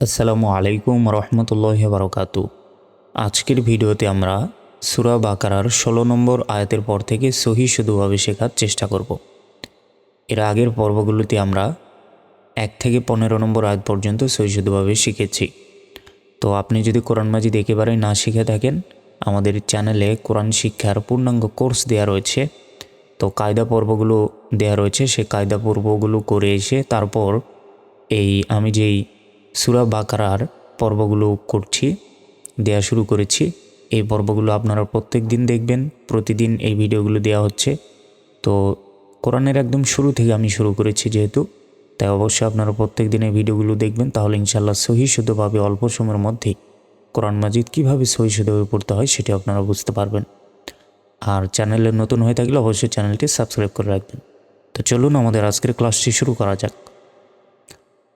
আসসালামু আলাইকুম রহমতুল্লাহ বারকাতু। আজকের ভিডিওতে আমরা সুরা বাকারার ষোলো নম্বর আয়াতের পর থেকে সহি শুধুভাবে শেখার চেষ্টা করব। এর আগের পর্বগুলোতে আমরা এক থেকে পনেরো নম্বর আয়াত পর্যন্ত সহি শুধুভাবে শিখেছি। তো আপনি যদি কোরআন মাজিদ একেবারে না শিখে থাকেন, আমাদের চ্যানেলে কোরআন শিক্ষার পূর্ণাঙ্গ কোর্স দেওয়া রয়েছে। তো কায়দা পর্বগুলো দেওয়া রয়েছে, সে কায়দা পর্বগুলো করে এসে তারপর এই আমি যেই সুরা বাকারার পর্বগুলো করছি, দেয়া শুরু করেছি। এই পর্বগুলো আপনারা প্রত্যেক দিন দেখবেন, প্রতিদিন এই ভিডিওগুলো দেওয়া হচ্ছে। তো কোরআনের একদম শুরু থেকে আমি শুরু করেছি যেহেতু, তাই অবশ্যই আপনারা প্রত্যেক দিন এই ভিডিওগুলো দেখবেন। তাহলে ইনশাল্লাহ সহি শুদ্ধভাবে অল্প সময়ের মধ্যেই কোরআন মাজিদ কীভাবে সহি শুদ্ধভাবে পড়তে হয় সেটি আপনারা বুঝতে পারবেন। আর চ্যানেলে নতুন হয়ে থাকলে অবশ্যই চ্যানেলটি সাবস্ক্রাইব করে রাখবেন। তো চলুন আমাদের আজকের ক্লাসটি শুরু করা যাক।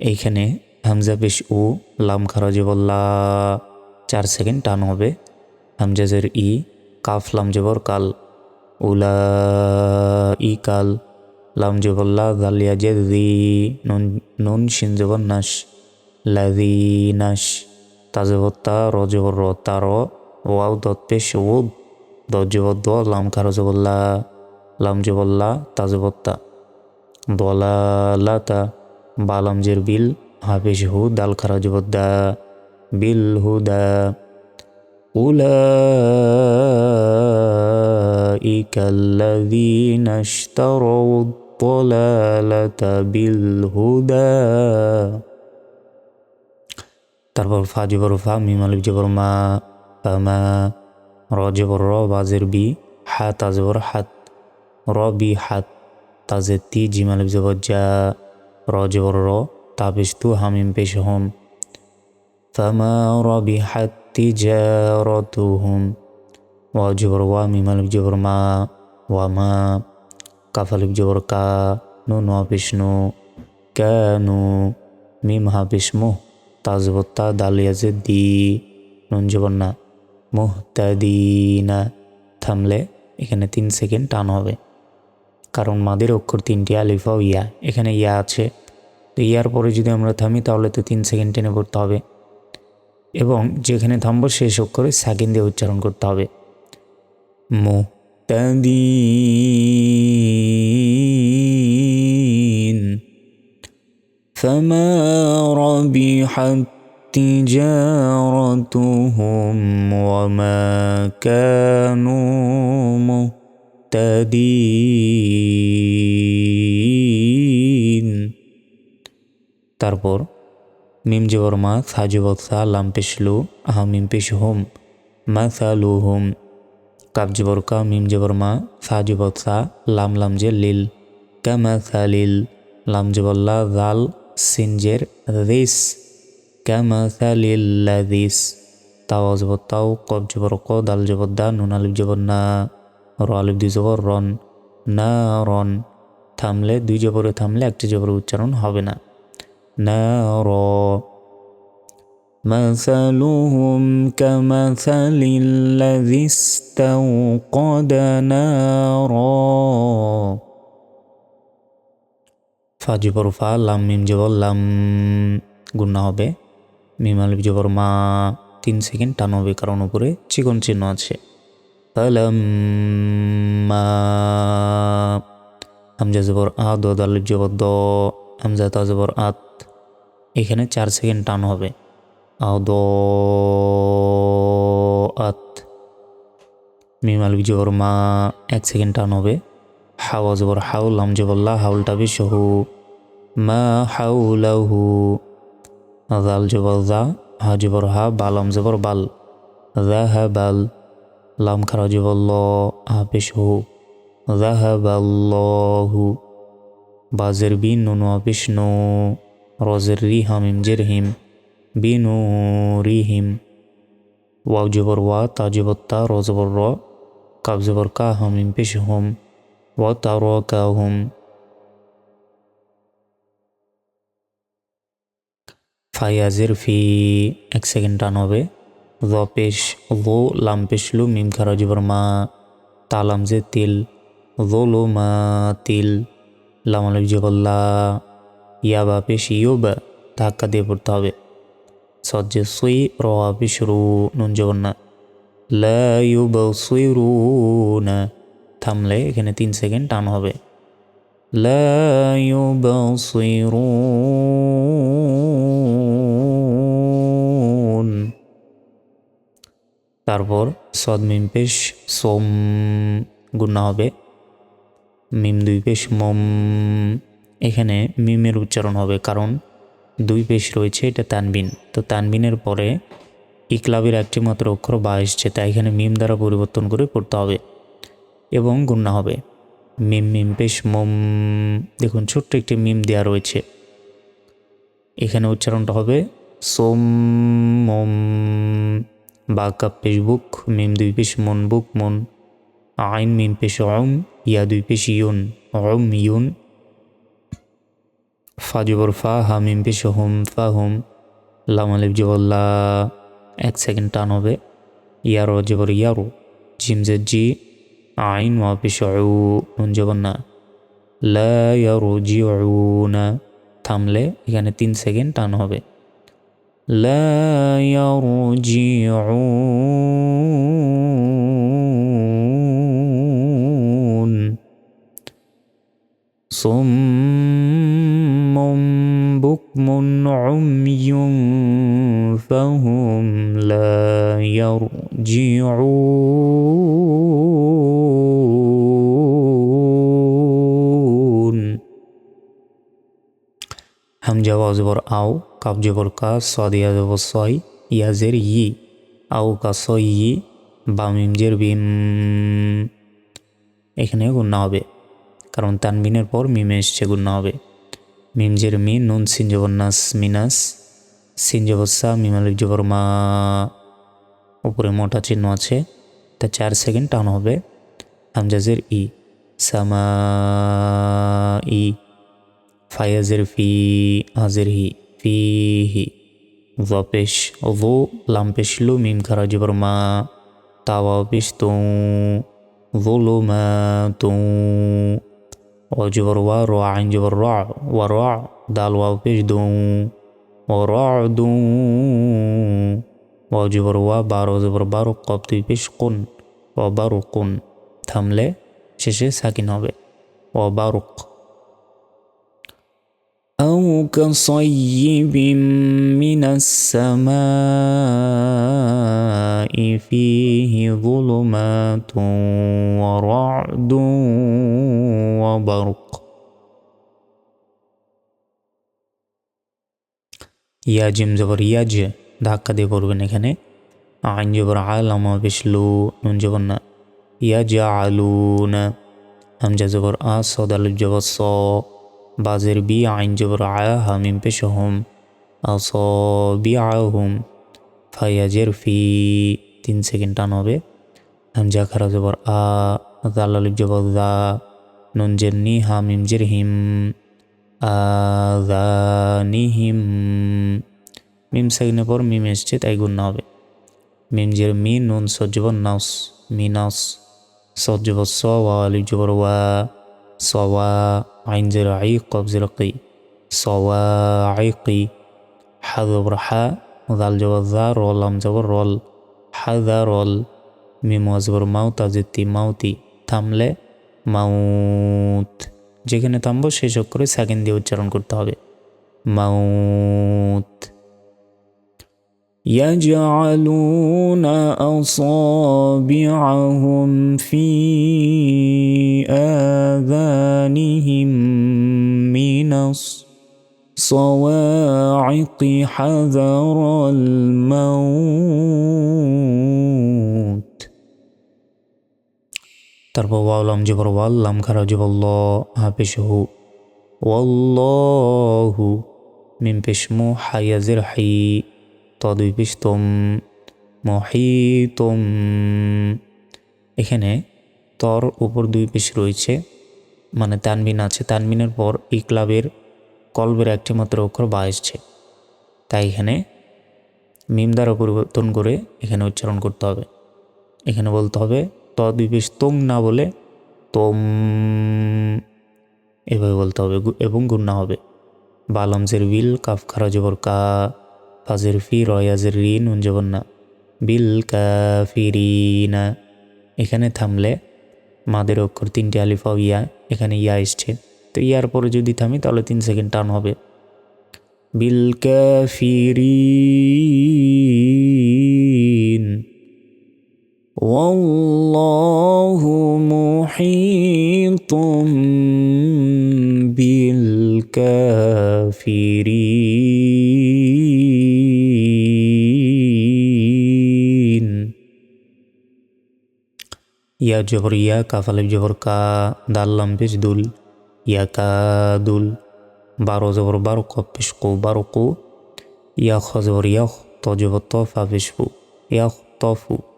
এইখানে হামজা পেশ উ, লাম খারাজিবল্লা চার সেকেন্ড টান হবে। হামজাজের ই, কাফ লাম জবর কাল, উলা ই কাল, লাম জবল্লা গালিয়া জে রি নুন নুন শিন জবর নাস লাদি নাস তাজবত্তা রজবর র তার ওয়াও পেশ ও দ, লাম খারাজবল্লা লাম জবল্লা তাজবত্তা দলালাতা বালামজের বিল হাফিজ হু দাল খারাজ বদ্দা বিল হুদা أولئك الذين اشتروا الضلالة بالهدى তারপর ফা জবর ফা মিম আলিফ জবর মা ফামা র জবর র বাজের বি হা তাজবর হাত র বি হাত তাজের তি জিম আলিফ জবর যা হম ফামা রবিহাত তিজারতুহুম। ওয়া জবর ওয়া মিম আলিফ জবর মা, ওয়া মা কাফ আলিফ জবর কা, নু নো বিষ্ণু কানু মিম হা বিষ্ণু তাজবত্তা দালিয়াজে দি, নুন জবর না, মুহতাদিনা। থামলে এখানে তিন সেকেন্ড টান হবে। কারণ মাদের অক্ষর তিনটি আলিফা ইয়া, এখানে ইয়া আছে। তো ইয়ার পরে যদি আমরা থামি তাহলে তো তিন সেকেন্ড টেনে পড়তে হবে এবং যেখানে থামবো শেষ অক্ষরে সেকেন্ড দিয়ে উচ্চারণ করতে হবে মো فما ربحت تجارتهم وما كانوا মুহতাদিন তারপর মিম জবর মা সা জবর সা লাম পেশলু আহা মিম পেশ হোম মা সা লু হোম কাব জবর কা মিম জবর মা সা জবর সা লাম লাম জে লিল কামা সালিল লাম জবল্লা জাল সিনজের রিস কামা সালিল্লাদিস তাও জবর তাও কব ক দাল জবর দা নুন আলিফ জবর না র আলিফ দুই জবর রন না রন থামলে দুই জবরে থামলে একটা জবরে উচ্চারণ হবে না না র مثلهم كمثل الذي استوقد نارا ফা জবর ফা লাম মিম জবর লাম গুন্না হবে মিম আলিফ জবর মা তিন সেকেন্ড টান হবে কারণ উপরে চিকন চিহ্ন আছে فلما হামজা জবর আ দ দালিব জবর দ হামজা তা জবর আত এখানে চার সেকেন্ড টান হবে। আ দ আত মিম আলিফ মা, এক সেকেন্ড টান হবে। হাওয়া জবর হাউল হাম জবল্লা হাউলটা বেশ হু মা হাউলাহু জাল জবর জা হা জবর হা বালাম জবর বাল। জা হা বাল লাম খারাজিবল্ল আপিস হু জাহাবাল্লাহু বাজের বিন নুন আপিস রি জের হিম বিনুরিহিম ওয়াও জবর ওয়া তা র জবর র কাব জবর কা হাম ওয়া তা র কা হুম ফায়াজের ফি এক সেকেন্ড টান হবে ল পেশ লো লাম পেশ লু মিম খারা জবর মা তালাম যে তিল লো লো মা তিল লাম আলিফ জবর লা ইয়া বা পেশ ইউ ধাক্কা দিয়ে পড়তে হবে। সজ্জে সুই র পেশ রু নুন জবর না। লা ইউ বা সুই রু না থামলে এখানে তিন সেকেন্ড টান হবে। লা ইউ বা সুই রু তারপর সদ মিম পেশ, সোম গুণা হবে। মিম দুই পেশ, মম। এখানে মিমের উচ্চারণ হবে, কারণ দুই পেশ রয়েছে, এটা তানবিন। তো তানবিনের পরে ইকলাবের একটি মাত্র অক্ষর বা এসছে, তাই এখানে মিম দ্বারা পরিবর্তন করে পড়তে হবে এবং গুণা হবে। মিম মিম পেশ, মম, দেখুন ছোট্ট একটি মিম দেওয়া রয়েছে। এখানে উচ্চারণটা হবে সোম, মোম, বা কাপ পেশ বুক, মিম দুই পেশ, মন বুক, মন আইন, মিম পেশ অম ইয়া দুই পেশ ইউন অম ইউন ফাজুবর ফা, হামিম পিস, হুম ফা, হোম, লামালিব জিবল্লা এক সেকেন্ড টান হবে। ইয়ারো জিবর ইয়ারো জিমজের জি আইন ওয়াপিস নুন জবর না। লারো জি না থামলে এখানে তিন সেকেন্ড টান হবে। লারো জি সোম بكم عمي فهم لا يرجعون همجة وازبر أو কাব জবর কা সদিয়া জবর সয় ইয়াজের ই আউ কা সই ই বামিমজের বিম এখানে গুণা হবে কারণ তানবিনের পর মিমে এসছে গুণা হবে মিম জের মি নুন সিন জবর নাস মিনাস সিন জবর সা মিম আলিফ জবর মা উপরে মোটা চিহ্ন আছে তা চার সেকেন্ড টান হবে হামজাজের ই সামা ই ফায়াজের ফি আজের হি ফি হি ভপেশ ও ভো লাম্পেশ লো মিম খারা জবর মা তাওয়া পেশ তো ভোলো মা তো وجبر ورع عن جبر رع ورع دال واو পেশ দু ورعد وجبر و বারো জবর বারো কপ দুই পেশ কুন ও বারুকুন থামলে শেষে সাকিন হবে ও বারুক أو كصيب من السماء فيه ظلمات ورعد وبرق ইয়াজিম জবর ইয়াজ ধাক্কা দিয়ে পড়বেন এখানে আইন জবর আলামা বিশলু নুন জবর না ইয়াজা আলুনা হামজা জবর আ সদাল জবর স বাজের বি আইন জবর আয়া হামিম পেশ হোম আস বি আহম ফাইয়াজের ফি তিন সেকেন্ড টান হবে হামজা খারা জবর আ জালালিফ জবর দা নুন জের নি হা মিম জের হিম আদানিহিম মিম সেকেন্ডের পর মিম এসছে তাই গুণা হবে মিম জের মি নুন সজ্জবর নাস মিনাস সজ্জবর স ওয়া আলিফ জবর ওয়া সওয়া আইন জের আই কব জের কি সওয়া আই কি হা জবর হা দাল জবর দা রল আম জবর রল হা রল মিম ওয়া জবর মাউতা মাউতি থামলে মাউত যেখানে থামবো শেষ অক্ষরে সেকেন্ড দিয়ে উচ্চারণ করতে হবে মাউত يجعلون أصابعهم في آذانهم من الصواعق حذر الموت তারপর ওয়াউলাম জবর ওয়াল্লাম খারা জিবল ল, হা পেশ হু। ওয়াল্লাহু মিম পেশমু হাইয়াজের হাই। ত দুই পেশ তোম মহিতম এখানে তর উপর দুই পিস রয়েছে মানে তানবিন আছে। তানবিনের পর এই ক্লাবের কলবের একটি মাত্র অক্ষর বা এসছে। তাই এখানে মিম দ্বারা পরিবর্তন করে এখানে উচ্চারণ করতে হবে। এখানে বলতে হবে ত দুই পেশ তোম না বলে তোম। এভাবে বলতে হবে এবং গুন্না হবে। বালামজের বিল, কাফ খারা জবর কা। ফাজের ফি, রয়াজের রি, নুন জবর না। বিল কাফিরিনা। এখানে থামলে মাদের অক্ষর তিনটে আলিফা ইয়া, এখানে ইয়া এসছে। তো ইয়ার পরে যদি থামি তাহলে তিন সেকেন্ড টান হবে। বিল কাফিরিন। والله محيط بالكافرين يا جبر يا كافل جبر كا دالم بجدل يا كادل بارو زبر بارقو بشقو بارقو يا خزور يا تجبطو فبشبو يا طفو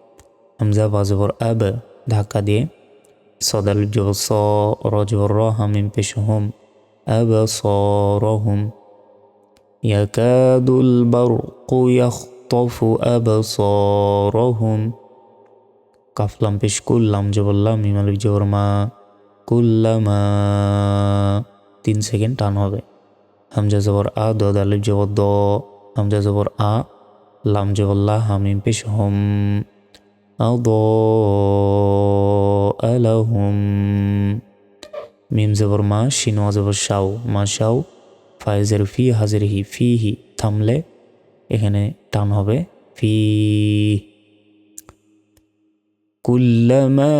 হামজা বা জবর আব ধাক্কা দিয়ে সদাল জবর স র জবর র হামিম পেশ হুম আব স র হুম يكاد البرق يخطف أبصارهم কাফ লাম পেশ কুল্লাম জবল্লাম মিমালিক জবর মা কুল্লামা তিন সেকেন্ড টান হবে হামজা জবর আ দ দালিফ জবর দ হামজা জবর আ লাম জবল্লা হামিম পেশ হম আদ আলাহুম মিম জবর মা শিনোয়া জবর শাও মা শাও ফাইজের ফি হাজির হি ফি হি থামলে এখানে টান হবে ফি كلما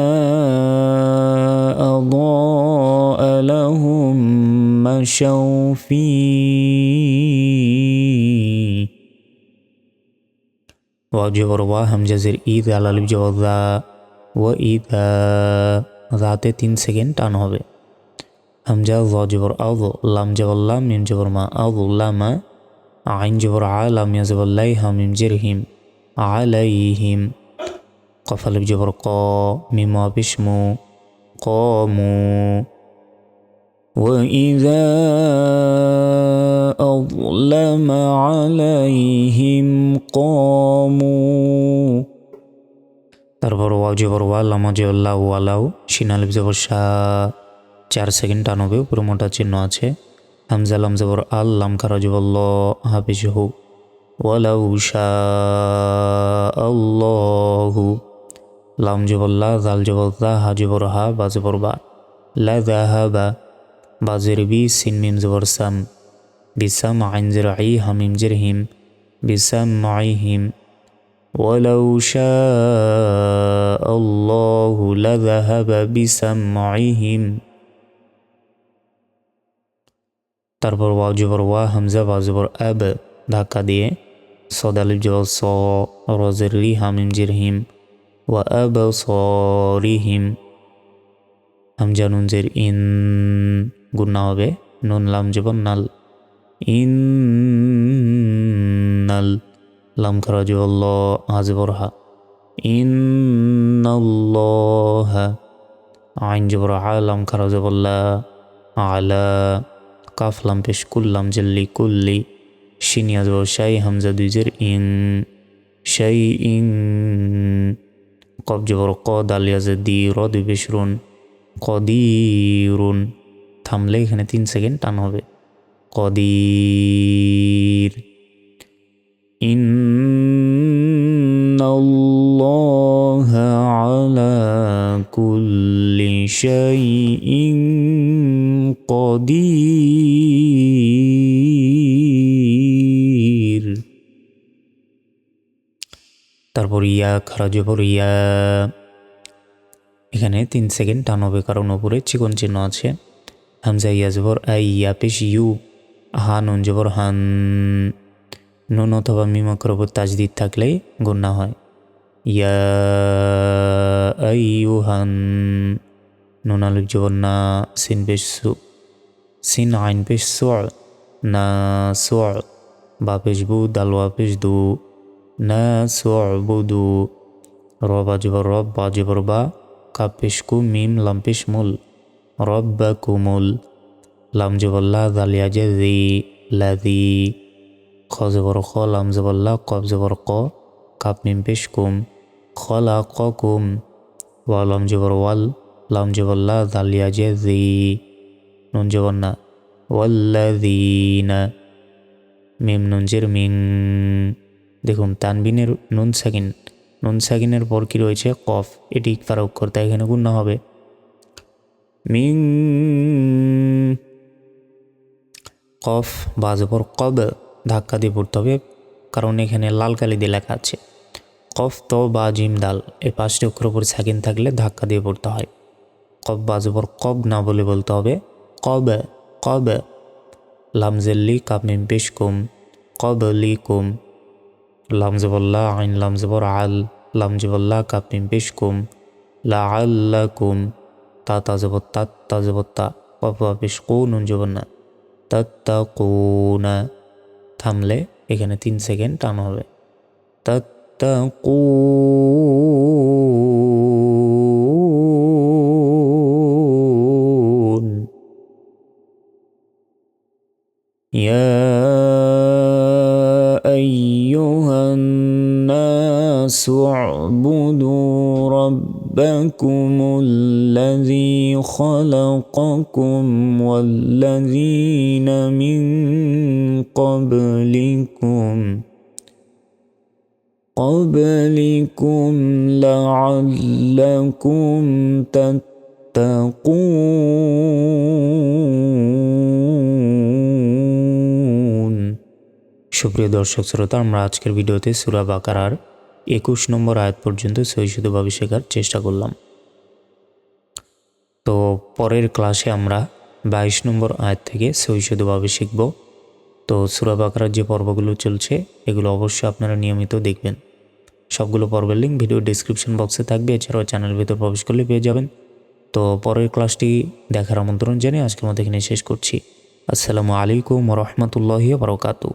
أضاء لهم مشوا فيه ওয়াজবর ওয়া হামজাজের ঈদ আল আলিফ জওয়া ও ঈদ রাতে তিন সেকেন্ড টান হবে হামজা ওয়া জবর আউ লাম জবল্লাহ মিম জবর মা আউ লামা আইন জবর আ লাম ইয়াজবল্লাই হামিম জের হিম আলাই হিম কফালিফ জবর ক মিম অপিসমু ক মু وإذا أظلم عليهم قاموا তারপর ওয়াও জবর ওয়া লামা জল্লা ওয়ালাও শিনালিফ জবর শাহ চার সেকেন্ড টান হবে উপরে মোটা চিহ্ন আছে হামজা লাম জবর আল লাম খারা জবর ল হাফিজ হু ওয়ালাউ শাহ আল্লাহু লাম জবল্লা জাল জবল্লা হা জবর হা বা জবর বা লা দাহা বা বাজের বি সিন মিম জবর সাম বিসাম আইন জের আই হামিম জের হিম বিসাম মাই হিম ولو شاء الله لذهب بسمعهم তারপর ওয়াও জবর ওয়া হামজা বা জবর আব ধাক্কা দিয়ে সদালিফ জবর স রজের রি হামিম জির হিম ওয়া আবসারিহিম হামজা নুন জের ইন গুন্না হবে। নুন, লাম জবর নাল। ইন নাল লাম জবর ল হাজবর হা আইন জবর আ লাম খারা জবর আলা, কাফ, লাম, পেশ কুল্লাম জল্লি কুল্লি শিনিয়া জবর শাই, হামজা দুইজের ইং শাই ইং কব জবর, ক দালিয়াজে দি, র, দুই, পেশ, রুন। কদিরুন। থামলে এখানে তিন সেকেন্ড টান হবে। কদির। ইন্নাল্লাহ আলা কুল্লি কদির। তারপর ইয়া খারা জবর ইয়া। এখানে তিন সেকেন্ড টান হবে কারণ ওপরে চিকন চিহ্ন আছে। জবর আই ইয়া পেশ ইউ হা নুন জবর হান নুন অথবা মিমাকর ওপর তাজদিদ থাকলে গুন্না হয় ইয়া হান নুন আলিফ জবর না সিন পেশ সু সিন আইন পেশ সু না সু বা পেশ বু দালওয়া পেশ দু না সুবুদু র বাজবর রব বাজবর বা কাপেশকু মিম লাম্পেশ মুল রব বা কুমুল লাম জবল্লা দালিয়াজে জি লাদি খ জবর খ, লাম জবল্লা কব জবর ক কাপ মিম পেশ কুম খলা ক কুম ওয়া লাম জবর ওয়াল, লাম জবল্লা দালিয়াজে জি নুন জবর না ওয়াল্লাদিনা মিম নুনজের মিং, দেখুন তানবিনের নুন সাকিন, নুন সাকিনের পর কি রয়েছে? কফ, এটি অক্ষর তাই এখানে গুণ হবে। মিং কফ বাজবর কব ধাক্কা দিয়ে পড়তে হবে, কারণ এখানে লাল কালি দিয়ে লেখা আছে। কফ, তো বা জিম, দাল এই পাঁচটি অক্ষর উপর সাকিন থাকলে ধাক্কা দিয়ে পড়তে হয়। কব বাজবর কব না বলে বলতে হবে। কব কব লামজেল্লি কামিম পেশ কুম কবলি কুম লামজবল্লা আইন লামজবর আল লামজবল্লা কামিম পেশ কুম, লা আল্লা কুম। তা তাজবত তা তাজবত, তা কফা পেশ কু, নুন জবন্না তাত্তাকুনা থামলে এখানে তিন সেকেন্ড টান হবে। তাত্তাকুন يا خلقكم والذين من قبلكم قبلكم لعلكم تتقون সুপ্রিয় দর্শক শ্রোতা আমরা আজকের ভিডিওতে সুরা বাকারার একুশ নম্বর আয়াত পর্যন্ত সহিষ্ণুভাবে শেখার চেষ্টা করলাম তো পরের ক্লাসে আমরা বাইশ নম্বর আয়াত থেকে সহিষ্ণুভাবে শিখব। তো সুরা বাকারার যে পর্বগুলো চলছে, এগুলো অবশ্যই আপনারা নিয়মিত দেখবেন। সবগুলো পর্বের লিঙ্ক ভিডিও ডিসক্রিপশন বক্সে থাকবে, এছাড়াও চ্যানেল ভিতর প্রবেশ করলে পেয়ে যাবেন। তো পরের ক্লাসটি দেখার আমন্ত্রণ জানিয়ে আজকের মতো এখানে শেষ করছি। আসসালামু আলাইকুম রহমতুল্লাহি বারকাতু